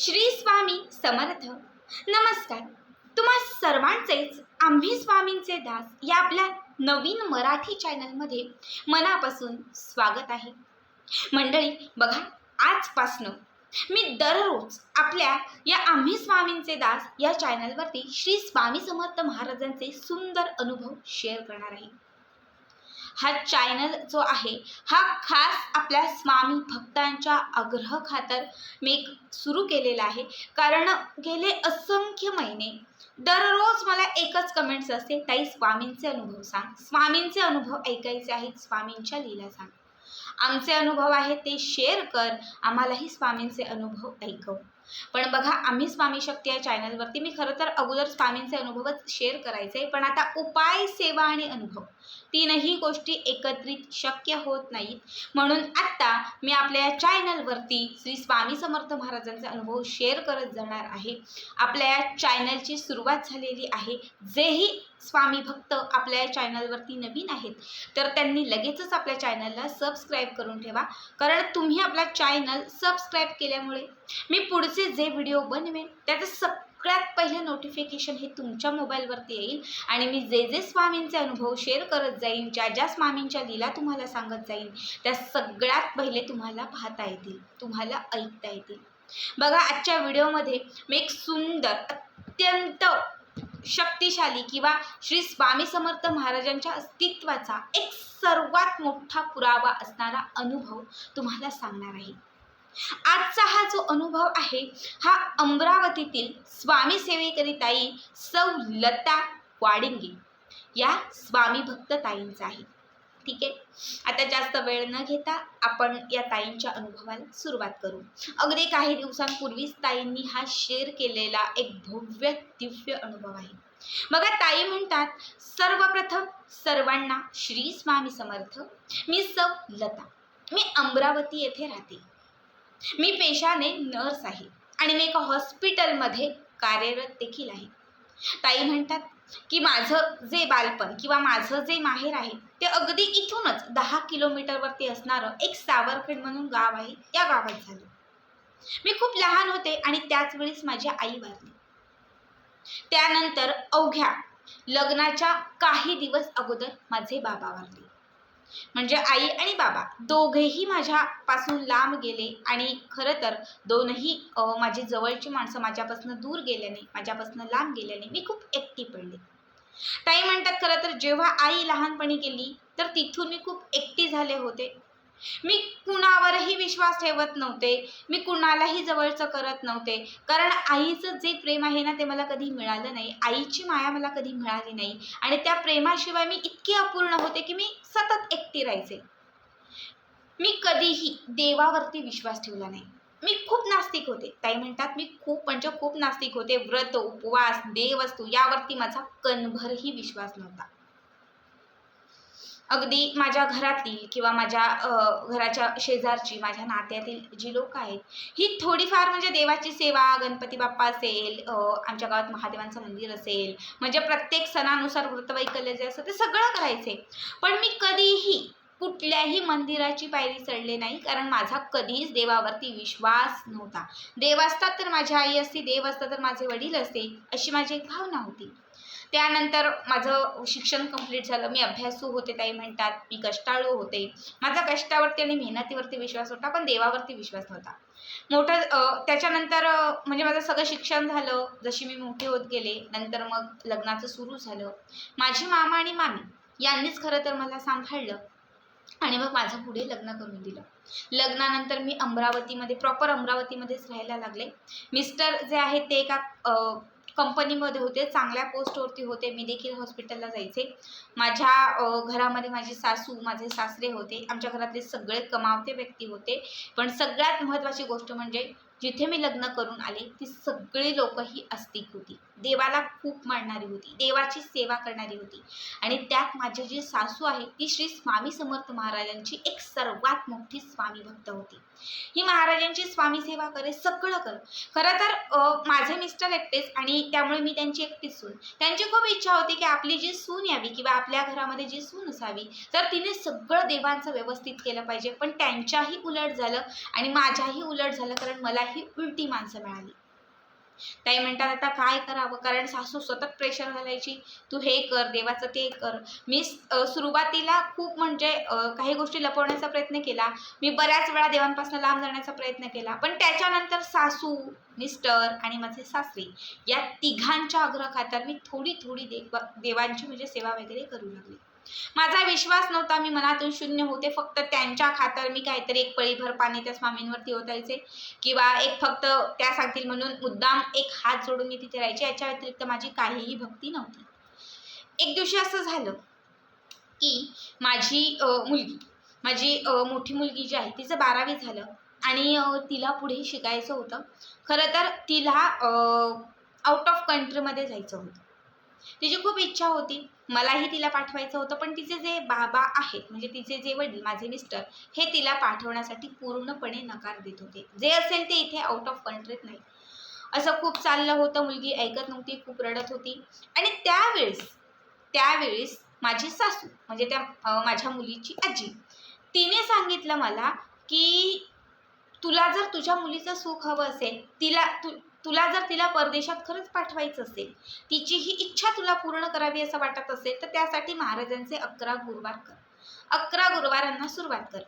श्री स्वामी समर्थ. नमस्कार. तुम्हा सर्वांचेच आम्ही स्वामींचे दास या आपल्या नवीन मराठी चॅनलमध्ये मनापासून स्वागत आहे. मंडळी बघा आजपासनं मी दररोज आपल्या या आम्ही स्वामींचे दास या चॅनलवरती श्री स्वामी समर्थ महाराजांचे सुंदर अनुभव शेअर करणार आहे. हा चॅनल जो आहे हा खास आपल्या स्वामी भक्तांच्या आग्रह खातर मी सुरू केलेला आहे. कारण गेले असंख्य महिने दररोज मला एकच कमेंट्स असते. ताई स्वामींचे अनुभव सांग. स्वामींचे अनुभव ऐकायचे आहेत स्वामींच्या लीला सांग. आमचे अनुभव आहेत ते शेअर कर. आम्हालाही स्वामींचे अनुभव ऐकव. पण बघा आम्ही स्वामी शक्ती या चॅनलवरती मी खरं तर अगोदर स्वामींचे अनुभवच शेअर करायचे पण आता उपाय सेवा आणि अनुभव. तीनही गोष्टी एकत्रित शक्य होत नाहीत. म्हणून आत्ता मी आपल्या या चॅनलवरती श्री स्वामी समर्थ महाराजांचे अनुभव शेअर करत जाणार आहे. आपल्या या चॅनलची सुरुवात झालेली आहे. जेही स्वामी भक्त आपल्या या चॅनलवरती नवीन आहेत तर त्यांनी लगेचच आपल्या चॅनलला सबस्क्राईब करून ठेवा. कारण तुम्ही आपला चॅनल सबस्क्राईब केल्यामुळे मी पुढचे जे व्हिडिओ बनवेन त्याचं सगळ्यात पहिलं नोटिफिकेशन हे तुमच्या मोबाईलवरती येईल. आणि मी जे जे स्वामींचे अनुभव शेअर करत जाईन ज्या ज्या स्वामींच्या लीला तुम्हाला सांगत जाईन त्या सगळ्यात पहिले तुम्हाला पाहता येतील तुम्हाला ऐकता येतील. बघा आजच्या व्हिडिओमध्ये मी एक सुंदर अत्यंत शक्तिशाली किंवा श्री स्वामी समर्थ महाराजांच्या अस्तित्वाचा एक सर्वात मोठा पुरावा असणारा अनुभव तुम्हाला सांगणार आहे. आजचा हा जो अनुभव आहे हा अमरावतीतील स्वामी सेवेकरिताई सौ लता वाडिंगे या स्वामी भक्त ताईंचा आहे. ठीक आहे? आता जास्त वेळ न घेता आपण या ताईंच्या अनुभवाला सुरुवात करू. अगदी काही दिवसांपूर्वीच ताईंनी हा शेअर केलेला एक भव्य दिव्य अनुभव आहे. बघा ताई म्हणतात सर्वप्रथम सर्वांना श्री स्वामी समर्थ मी सौ लता मी अमरावती येथे राहते. मी पेशाने नर्स आहे आणि मी एका हॉस्पिटलमध्ये कार्यरत देखील आहे. ताई म्हणतात की माझं जे बालपण किंवा माझं जे माहेर आहे ते अगदी इथूनच दहा किलोमीटरवरती असणारं एक सावरखेड म्हणून गाव आहे त्या गावात झालं. मी खूप लहान होते आणि त्याच वेळेस माझी आई वारली. त्यानंतर अवघ्या लग्नाच्या काही दिवस अगोदर माझे बाबा वारले. म्हणजे आई आणि बाबा दोघेही माझ्यापासून लांब गेले आणि खरं तर दोनही माझी जवळची माणसं माझ्यापासून दूर गेल्याने माझ्यापासून लांब गेल्याने मी खूप एकटी पडले. ताई म्हणतात खरं तर जेव्हा आई लहानपणी गेली तर तिथून मी खूप एकटी झाले होते. मी कुणावरही विश्वास ठेवत नव्हते. मी कुणालाही जवळचं करत नव्हते. कारण आईचं जे प्रेम आहे ना ते मला कधी मिळालं नाही. आईची माया मला कधी मिळाली नाही. आणि त्या प्रेमाशिवाय मी इतकी अपूर्ण होते की मी सतत एकटी राहायचे. मी कधीही देवावरती विश्वास ठेवला नाही. मी खूप नास्तिक होते. ताई म्हणतात मी खूप म्हणजे खूप नास्तिक होते. व्रत उपवास देवस्तू यावरती माझा कणभरही विश्वास नव्हता. अगदी माझ्या घरातील किंवा माझ्या घराच्या शेजारची माझ्या नात्यातील जी लोक आहेत ही थोडीफार म्हणजे देवाची सेवा गणपती बाप्पा असेल आमच्या गावात महादेवांचं मंदिर असेल म्हणजे प्रत्येक सणानुसार व्रतवैकल्य जे असतं ते सगळं करायचे. पण मी कधीही कुठल्याही मंदिराची पायरी चढले नाही कारण माझा कधीच देवावरती विश्वास नव्हता. देव असतात तर माझी आई असती देव असतात तर माझे वडील असते अशी माझी एक भावना होती. त्यानंतर माझं शिक्षण कंप्लीट झालं. मी अभ्यासू होते ताई म्हणतात. मी कष्टाळू होते. माझा कष्टावरती आणि मेहनतीवरती विश्वास होता पण देवावरती विश्वास नव्हता. मोठं त्याच्यानंतर म्हणजे माझं सगळं शिक्षण झालं. जशी मी मोठे होत गेले नंतर मग लग्नाचं सुरू झालं. माझी मामा आणि मामी यांनीच खरं तर मला सांभाळलं आणि मग माझं पुढे लग्न करून दिलं. लग्नानंतर मी अमरावतीमध्ये प्रॉपर अमरावतीमध्येच राहायला लागले. मिस्टर जे आहेत ते एका कंपनीमध्ये होते चांगल्या पोस्टवरती होते. मी देखील हॉस्पिटलला जायचे. माझ्या घरामध्ये माझी सासू माझे सासरे होते. आमच्या घरातले सगळे कमावते व्यक्ती होते. पण सगळ्यात महत्त्वाची गोष्ट म्हणजे जिथे मी लग्न करून आले ती सगळी लोक ही आस्तिक होती. देवाला खूप मानणारी होती. देवाची सेवा करणारी होती. आणि त्यात माझी जी सासू आहे ती श्री स्वामी समर्थ महाराजांची एक सर्वात मोठी स्वामी भक्त होती. ही महाराजांची स्वामी सेवा करे सगळं कर. खरं तर माझे मिस्टर एकटेच आणि त्यामुळे मी त्यांची एकटीच सून. त्यांची खूप इच्छा होती की आपली जी सून यावी किंवा आपल्या घरामध्ये जी सून असावी तर तिने सगळं देवांचं व्यवस्थित केलं पाहिजे. पण त्यांच्याही उलट झालं आणि माझ्याही उलट झालं कारण मला ही उलटी माणसं मिळाली. ताई म्हणतात आता काय करावं? कारण सासू सतत प्रेशर घालायची. तू हे कर देवाचं ते कर. मी सुरुवातीला खूप म्हणजे काही गोष्टी लपवण्याचा प्रयत्न केला. मी बऱ्याच वेळा देवांपासून लांब जाण्याचा प्रयत्न केला. पण त्याच्यानंतर सासू मिस्टर आणि माझे सासरे या तिघांच्या आग्रहाखातर मी थोडी थोडी देव देवांची म्हणजे सेवा वगैरे करू लागली. माझा विश्वास नव्हता मी मनातून शून्य होते. फक्त त्यांच्या खातर मी काहीतरी एक पळीभर पाणी त्या स्वामींवरती ओतायचे किंवा एक फक्त त्या सांगतील म्हणून मुद्दाम एक हात जोडून मी तिथे राहायचे. याच्या व्यतिरिक्त माझी काहीही भक्ती नव्हती. एक दिवशी असं झालं की माझी मुलगी माझी मोठी मुलगी जी आहे तिचं बारावी झालं आणि तिला पुढे शिकायचं होतं. खरं तर तिला आउट ऑफ कंट्रीमध्ये जायचं होतं. तिची खूप इच्छा होती. मलाही तिला पाठवायचं होतं पण तिचे जे बाबा आहेत म्हणजे तिचे जे वडील माझे मिस्टर हे तिला पाठवण्यासाठी पूर्णपणे नकार देत होते. जे असेल ते इथे आउट ऑफ कंट्रीत नाही. असं खूप चाललं होतं मुलगी ऐकत नव्हती खूप रडत होती. आणि त्यावेळेस त्यावेळेस माझी सासू म्हणजे त्या माझ्या मुलीची आजी तिने सांगितलं मला की तुला जर तुझ्या मुलीचं सुख हवं असेल तिला तु तुला जर तिला परदेशात खरंच पाठवायचं असेल तिची ही इच्छा तुला पूर्ण करावी असं वाटत असेल तर त्यासाठी महाराजांचे अकरा गुरुवार कर. अकरा गुरुवारांना सुरुवात कर.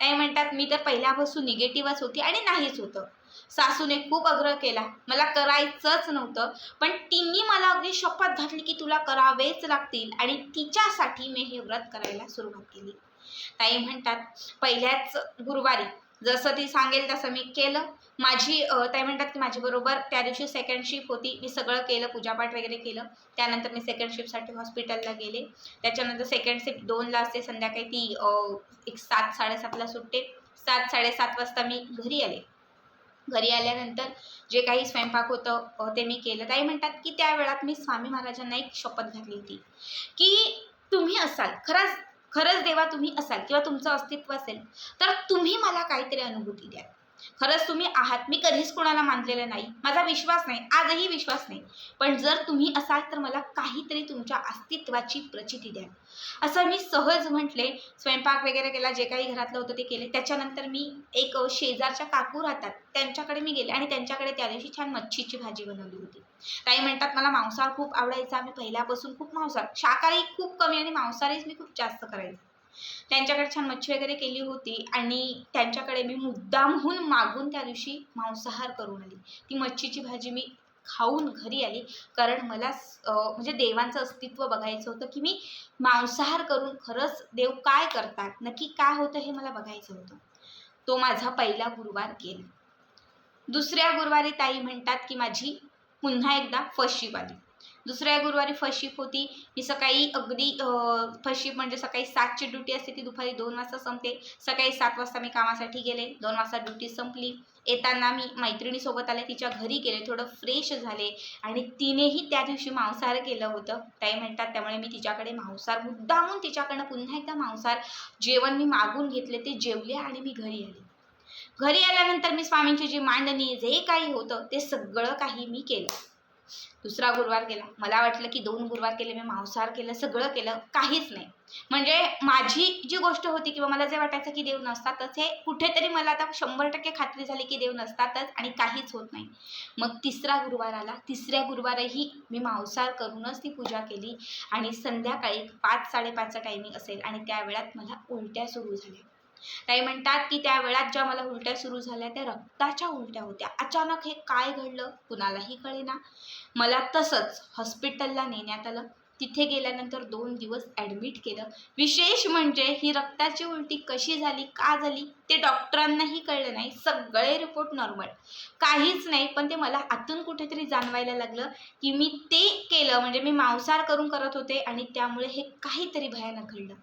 नाही म्हणतात मी तर पहिल्यापासून निगेटिव्हच होती आणि नाहीच होतं. सासूने खूप आग्रह केला मला करायचंच नव्हतं पण तिने मला अगदी शपथ घातली की तुला करावेच लागतील आणि तिच्यासाठी मी हे व्रत करायला सुरुवात केली. ताई म्हणतात पहिल्याच गुरुवारी जसं ती सांगेल तसं मी केलं. माझी अ, म्हणतात की माझ्याबरोबर त्या दिवशी सेकंड शिफ्ट होती. मी सगळं केलं पूजापाठ वगैरे केलं. त्यानंतर मी सेकंड शिफ्टसाठी हॉस्पिटलला गेले. त्याच्यानंतर सेकंड शिफ्ट दोनला असते संध्याकाळी ती एक सात साडेसातला सुटते. सात साडेसात वाजता मी घरी आले. घरी आल्यानंतर जे काही स्वयंपाक होतं ते मी केलं. ताई म्हणतात की त्या वेळात मी स्वामी महाराजांना एक शपथ घातली होती. की तुम्ही असाल खरंच खरंच देवा तुम्ही असाल किंवा तुमचं अस्तित्व असेल तर तुम्ही मला काहीतरी अनुभूती द्या. खरंच तुम्ही आहात. मी कधीच कोणाला मानलेलं नाही. माझा विश्वास नाही. आजही विश्वास नाही. पण जर तुम्ही असाल तर मला काहीतरी तुमच्या अस्तित्वाची प्रचिती द्या. असं मी सहज म्हटले. स्वयंपाक वगैरे केला जे काही घरातलं होतं ते केले. त्याच्यानंतर मी एक शेजारच्या काकू राहतात. त्यांच्याकडे मी गेले आणि त्यांच्याकडे त्या दिवशी छान मच्छीची भाजी बनवली होती. ताई म्हणतात मला मांसाहार खूप आवडायचा. मी पहिल्यापासून खूप मांसाहार शाकाहारी खूप कमी आणि मांसाहारीच मी खूप जास्त करायचे. त्यांच्याकडे छान मच्छी वगैरे केली होती आणि त्यांच्याकडे मी मुद्दामहून मागून त्या दिवशी मांसाहार करून आली. ती मच्छीची भाजी मी खाऊन घरी आली. कारण मला म्हणजे देवांचं अस्तित्व बघायचं होतं की मी मांसाहार करून खरंच देव काय करतात? नक्की काय होतं हे मला बघायचं होतं. तो माझा पहिला गुरुवार गेला. दुसऱ्या गुरुवारी ताई म्हणतात की माझी पुन्हा एकदा फर्स्ट शिप आली दुसऱ्या गुरुवारी फर्स्ट शिफ्ट होती. मी सकाळी अगदी फर्स्ट शिफ्ट म्हणजे सकाळी सातची ड्युटी असते ती दुपारी दोन वाजता संपते. सकाळी सात वाजता मी कामासाठी गेले. दोन वाजता ड्युटी संपली. येताना मी मैत्रिणीसोबत आले तिच्या घरी गेले. थोडं फ्रेश झाले आणि तिनेही त्या दिवशी मांसाहार केलं होतं. ताई म्हणतात त्यामुळे मी तिच्याकडे मांसाहार मुद्दामून तिच्याकडनं पुन्हा एकदा मांसाहार जेवण मी मागून घेतले ते जेवले आणि मी घरी आले. घरी आल्यानंतर मी स्वामींची जी मांडणी जे काही होतं ते सगळं काही मी केलं. दुसरा गुरुवार केला मला वाटलं की दोन गुरुवार केले मी मांसाहार केलं सगळं केलं काहीच नाही. म्हणजे माझी जी गोष्ट होती किंवा मला जे वाटायचं की देव नसतातच हे कुठेतरी मला आता शंभर टक्के खात्री झाली की देव नसतातच आणि काहीच होत नाही. मग तिसरा गुरुवार आला. तिसऱ्या गुरुवारही मी मांसाहार करूनच ती पूजा केली आणि संध्याकाळी पाच साडेपाचचा टायमिंग असेल आणि त्या वेळात मला उलट्या सुरू झाल्या. ताई म्हणतात की त्या वेळात ज्या मला उलट्या सुरू झाल्या त्या रक्ताच्या उलट्या होत्या. अचानक हे काय घडलं कुणालाही कळेना. मला तसंच हॉस्पिटलला नेण्यात आलं. तिथे गेल्यानंतर दोन दिवस ॲडमिट केलं. विशेष म्हणजे ही रक्ताची उलटी कशी झाली का झाली ते डॉक्टरांनाही कळलं नाही. सगळे रिपोर्ट नॉर्मल काहीच नाही पण ते मला आतून कुठेतरी जाणवायला लागलं की मी ते केलं. म्हणजे मी मांसाहार करून करत होते आणि त्यामुळे हे काहीतरी भयानक घडलं.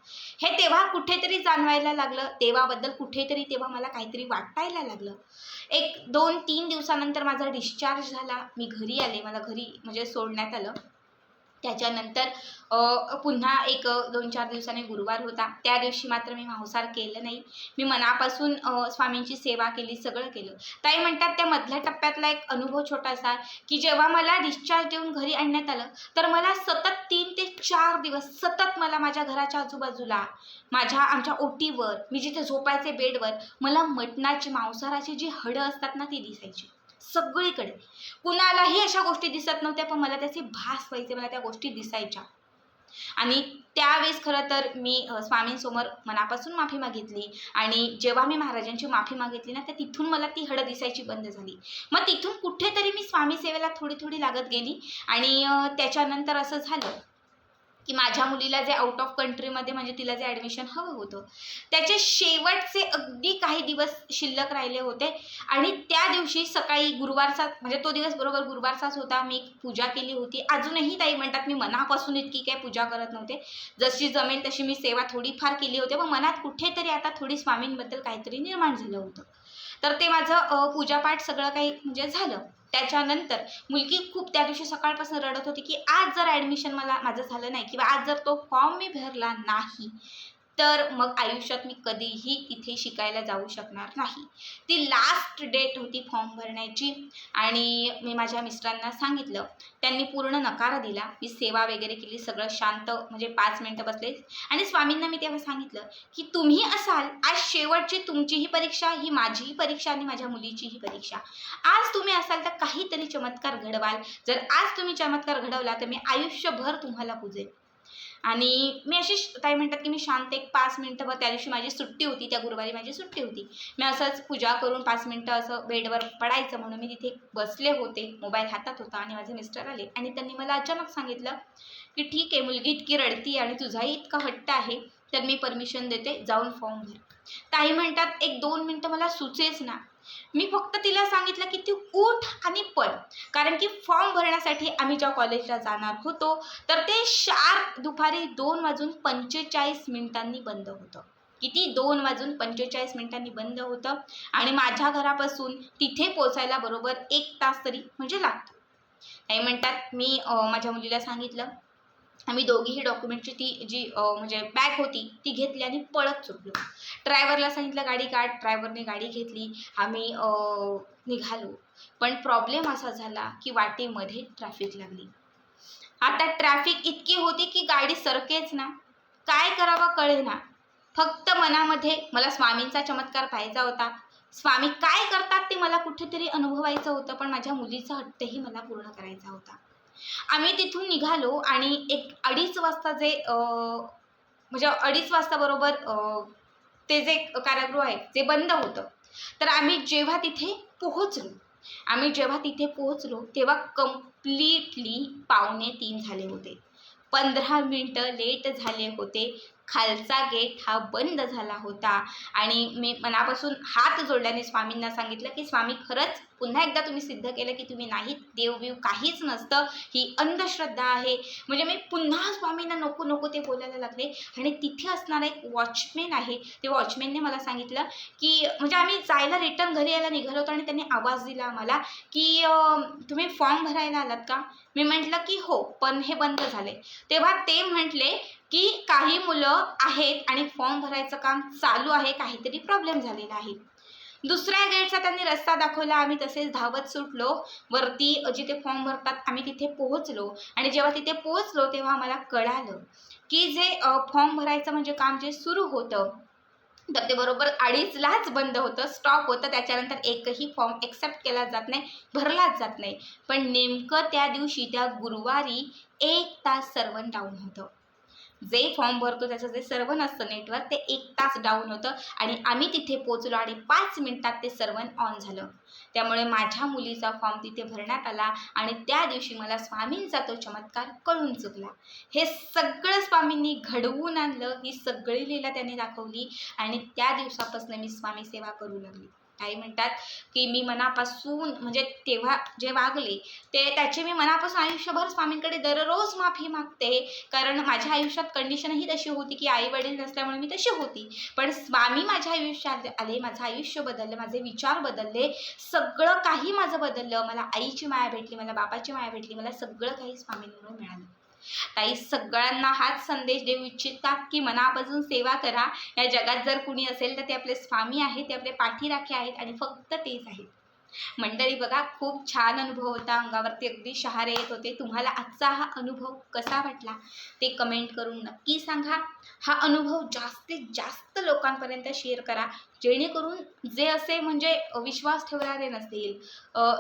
हे तेव्हा कुठेतरी जाणवायला लागलं. तेव्हाबद्दल कुठेतरी तेव्हा मला काहीतरी वाटायला लागलं. एक दोन तीन दिवसानंतर माझा डिस्चार्ज झाला. मी घरी आले. मला घरी म्हणजे सोडण्यात आलं. त्याच्यानंतर पुन्हा एक दोन चार दिवसांनी गुरुवार होता. त्या दिवशी मात्र मी मांसाहार केलं नाही. मी मनापासून स्वामींची सेवा केली सगळं केलं. ताई म्हणतात त्या मधल्या टप्प्यातला एक अनुभव छोटासा की जेव्हा मला डिस्चार्ज देऊन घरी आणण्यात आलं तर मला सतत तीन ते चार दिवस सतत मला माझ्या घराच्या आजूबाजूला माझ्या आमच्या ओटीवर मी जिथे झोपायचे बेडवर मला मटणाची मांसाहाराची जी हडं असतात ना ती दिसायची. सगळीकडे. कुणालाही अशा गोष्टी दिसत नव्हत्या पण मला त्याचे भास व्हायचे मला त्या गोष्टी दिसायच्या. आणि त्यावेळेस खरं तर मी स्वामींसमोर मनापासून माफी मागितली आणि जेव्हा मी महाराजांची माफी मागितली ना तर तिथून मला ती हड दिसायची बंद झाली. मग तिथून कुठेतरी मी स्वामी सेवेला थोडी थोडी लागत गेली आणि त्याच्यानंतर असं झालं की माझ्या मुलीला जे आउट ऑफ कंट्रीमध्ये म्हणजे तिला जे ॲडमिशन हवं होतं त्याचे शेवटचे अगदी काही दिवस शिल्लक राहिले होते. आणि त्या दिवशी सकाळी गुरुवारचा म्हणजे तो दिवस बरोबर गुरुवारचाच होता मी पूजा केली होती. अजूनही ताई म्हणतात मी मनापासून इतकी काय पूजा करत नव्हते. जशी जमेल तशी मी सेवा थोडीफार केली होती. पण मनात कुठेतरी आता थोडी स्वामींबद्दल काहीतरी निर्माण झालं होतं. तर ते माझं पूजापाठ सगळं काही म्हणजे झालं. त्याच्यानंतर मुलगी खूप त्या दिवशी सकाळपासून रडत होती की आज जर ॲडमिशन मला माझं झालं नाही किंवा आज जर तो फॉर्म मी भरला नाही तर मग आयुष्यात मी कधीही इथे शिकायला जाऊ शकणार नाही. ती लास्ट डेट होती फॉर्म भरण्याची आणि मी माझ्या मिस्टरांना सांगितलं. त्यांनी पूर्ण नकार दिला. मी सेवा वगैरे केली. सगळं शांत म्हणजे पाच मिनटं बसले. आणि स्वामींना मी तेव्हा सांगितलं की तुम्ही असाल आज शेवटची तुमचीही परीक्षा ही माझीही परीक्षा आणि माझ्या मुलीचीही परीक्षा. आज तुम्ही असाल तर काहीतरी चमत्कार घडवाल. जर आज तुम्ही चमत्कार घडवला तर मी आयुष्यभर तुम्हाला पूजेल आणि मी अशी काय म्हणतात की मी शांत एक पाच मिनटं त्या दिवशी माझी सुट्टी होती त्या गुरुवारी माझी सुट्टी होती. मी असंच पूजा करून पाच मिनटं असं बेडवर पडायचं म्हणून मी तिथे बसले होते मोबाईल हातात होता आणि माझे मिस्टर आले. आणि त्यांनी मला अचानक सांगितलं की ठीक आहे मुलगी इतकी रडती आणि तुझाही इतका हट्ट आहे तर मी परमिशन देते जाऊन फॉर्म भर. ताई म्हणतात एक दोन मिनटं मला सुचेच ना. मी फक्त तिला सांगितलं की ती उठ आणि पळ. कारण की फॉर्म भरण्यासाठी आम्ही ज्या कॉलेजला जाणार होतो तर ते शार्प दुपारी दोन वाजून पंचेचाळीस मिनिटांनी बंद होतं. किती? दोन वाजून पंचेचाळीस मिनिटांनी बंद होतं. आणि माझ्या घरापासून तिथे पोचायला बरोबर एक तास तरी म्हणजे लागतो. काही म्हणतात मी माझ्या मुलीला सांगितलं आम्ही दोघीही डॉक्युमेंटची ती जी म्हणजे बॅग होती ती घेतली आणि पळत सुटलो. ड्रायव्हरला सांगितलं गाडी काढ. ड्रायव्हरने गाडी घेतली आम्ही निघालो. पण प्रॉब्लेम असा झाला की वाटेमध्ये ट्रॅफिक लागली. आता ट्रॅफिक इतकी होती की गाडी सरकेच ना. काय करावं कळेना. फक्त मनामध्ये मला स्वामींचा चमत्कार पाहायचा होता. स्वामी काय करतात ते मला कुठेतरी अनुभवायचं होतं पण माझ्या मुलीचा हट्टही मला पूर्ण करायचा होता. आम्ही तिथून निघालो आणि एक अडीच वाजता जे म्हणजे अडीच वाजता बरोबर ते जे कारागृह आहे ते बंद होतं तर आम्ही जेव्हा तिथे पोहोचलो आम्ही जेव्हा तिथे पोहोचलो तेव्हा कम्प्लिटली पावणे तीन झाले होते. पंधरा मिनटं लेट झाले होते. खालचा गेट हा बंद झाला होता. आणि मी मनापासून हात जोडल्याने स्वामींना सांगितलं की स्वामी खरंच पुन्हा एकदा तुम्ही सिद्ध केलं की तुम्ही नाही देवबीव काहीच नसतं ही अंधश्रद्धा आहे. म्हणजे मी पुन्हा स्वामींना नको नको ते बोलायला लागले. आणि तिथे असणारा एक वॉचमॅन आहे. ते वॉचमॅनने मला सांगितलं की म्हणजे आम्ही जायला रिटर्न घरी यायला निघालो होतो आणि त्यांनी आवाज दिला आम्हाला की तुम्ही फॉर्म भरायला आलात का? मी म्हटलं की हो पण हे बंद झाले. तेव्हा ते म्हटले की काही मुलं आहेत आणि फॉर्म भरायचं काम चालू आहे. काहीतरी प्रॉब्लेम झालेला आहे. दुसऱ्या गेटचा त्यांनी रस्ता दाखवला. आम्ही तसेच धावत सुटलो. वरती जिथे फॉर्म भरतात आम्ही तिथे पोहोचलो. आणि जेव्हा तिथे पोहोचलो तेव्हा आम्हाला कळालं की जे फॉर्म भरायचं म्हणजे काम जे सुरू होतं तर ते बरोबर अडीचलाच बंद होतं. स्टॉप होतं. त्याच्यानंतर एकही फॉर्म एक्सेप्ट केला जात नाही भरलाच जात नाही. पण नेमकं त्या दिवशी त्या गुरुवारी एक तास सर्वन डाऊन होतं. जे फॉर्म भरतो त्याचं जे सर्वन असतं नेटवर्क ते एक तास डाऊन होतं आणि आम्ही तिथे पोचलो आणि पाच मिनिटात ते सर्वन ऑन झालं. त्यामुळे माझ्या मुलीचा फॉर्म तिथे भरण्यात आला आणि त्या दिवशी मला स्वामींचा तो चमत्कार कळून चुकला. हे सगळं स्वामींनी घडवून आणलं ही सगळी लीला त्याने दाखवली आणि त्या दिवसापासून मी स्वामी सेवा करू लागली. काही म्हणतात की मी मनापासून म्हणजे तेव्हा जे वागले ते त्याचे मी मनापासून आयुष्यभर स्वामींकडे दररोज माफी मागते. कारण माझ्या आयुष्यात कंडिशनही तशी होती की आई वडील नसल्यामुळे मी तशी होती. पण स्वामी माझ्या आयुष्यात आले माझं आयुष्य बदललं माझे विचार बदलले सगळं काही माझं बदललं. मला आईची माया भेटली मला बापाची माया भेटली मला सगळं काही स्वामींमुळे मिळालं. ताई सगळ्यांना हाच संदेश देऊ इच्छितात की मनापासून सेवा करा. या जगात जर कुणी असेल तर ते आपले स्वामी आहेत ते आपले पाठीराखे आहेत आणि फक्त तेच आहेत. मंडळी बघा खूप छान अनुभव होता अंगावरती. अगदी शहारे येत होते. तुम्हाला आजचा हा अनुभव कसा वाटला ते कमेंट करून नक्की सांगा. हा अनुभव जास्तीत जास्त लोकांपर्यंत शेअर करा. जेणेकरून जे असे म्हणजे विश्वास ठेवणारे नसतील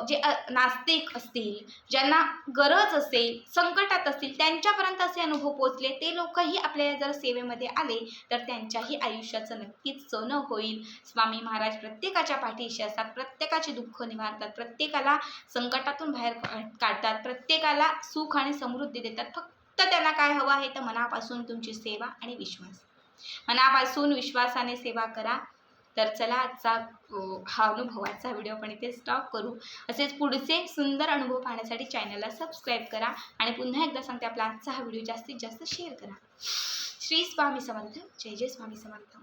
जे नास्तिक असतील ज्यांना गरज असेल संकटात असतील त्यांच्यापर्यंत असे अनुभव पोचले ते लोकही आपल्या जर सेवेमध्ये आले तर त्यांच्याही आयुष्याचं नक्कीच सोनं होईल. स्वामी महाराज प्रत्येकाच्या पाठीशी असतात प्रत्येकाचे दुःख निवारतात प्रत्येकाला संकटातून बाहेर काढतात प्रत्येकाला सुख आणि समृद्धी देतात. फक्त त्यांना काय हवं आहे तर मनापासून तुमची सेवा आणि विश्वास. मनापासून विश्वासाने सेवा करा. तर चला आजचा हा अनुभवाचा व्हिडिओ आपण इथे स्टॉप करू. असेच पुढचे सुंदर अनुभव पाहण्यासाठी चॅनलला सबस्क्राईब करा आणि पुन्हा एकदा सांगते आपला आजचा हा व्हिडिओ जास्तीत जास्त शेअर करा. श्री स्वामी समर्थ. जय जय स्वामी समर्थ.